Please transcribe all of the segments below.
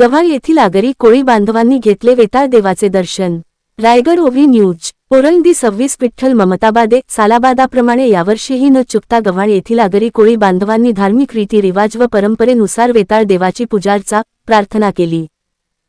गव्हाळ येथील आगरी कोळी बांधवांनी घेतले वेताळ देवाचे दर्शन. रायगड ओव्ही न्यूज. ओरंदी सव्वीस विठ्ठल ममताबादे सालाबादाप्रमाणे यावर्षीही न चुकता गव्हाळ येथील आगरी कोळी बांधवांनी धार्मिक रीतिरिवाज व परंपरेनुसार वेताळ देवाची पूजार्चा प्रार्थना केली.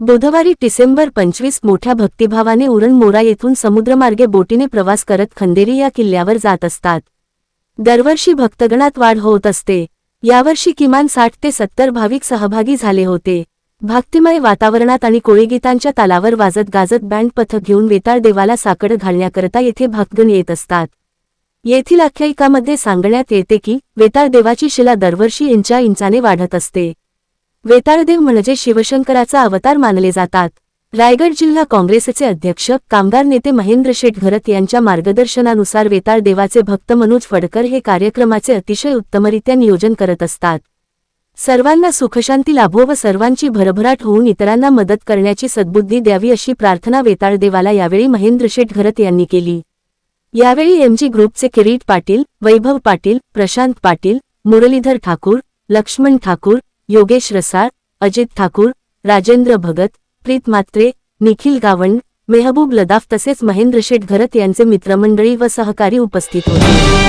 बुधवारी डिसेंबर पंचवीस मोठ्या भक्तिभावाने उरण मोरा येथून समुद्रमार्गे बोटीने प्रवास करत खंदेरी या किल्ल्यावर जात असतात. दरवर्षी भक्तगणात वाढ होत असते. यावर्षी किमान साठ ते सत्तर भाविक सहभागी झाले होते. भक्तिमय वातावरणात आणि कोळीगीतांच्या तालावर वाजत गाजत बँड पथक घेऊन वेताळ देवाला साकड घालण्याकरता येथे भक्तगण येत असतात. येथील आख्यायिकामध्ये सांगण्यात येते की वेताळ देवाची शिला दरवर्षी इंचा इंचाने वाढत असते. वेताळदेव म्हणजे शिवशंकराचा अवतार मानले जातात. रायगड जिल्हा काँग्रेसचे अध्यक्ष कामगार नेते महेंद्र शेठ घरत यांच्या मार्गदर्शनानुसार वेताळ देवाचे भक्त मनोज फडकर हे कार्यक्रमाचे अतिशय उत्तमरित्या नियोजन करत असतात. सर्वांना सुखशांती लाभो व सर्वांची भरभराट होऊन इतरांना मदत करण्याची सद्बुद्धी द्यावी अशी प्रार्थना वेताळदेवाला यावेळी महेंद्र शेठ घरत यांनी केली. यावेळी एमजी ग्रुपचे किरीट पाटील वैभव पाटील प्रशांत पाटील मुरलीधर ठाकूर लक्ष्मण ठाकूर योगेश रसाळ अजित ठाकूर राजेंद्र भगत प्रीत मात्रे निखिल गावंड मेहबूब लदाफ तसेच महेंद्र शेठ घरत यांचे मित्रमंडळी व सहकारी उपस्थित होते.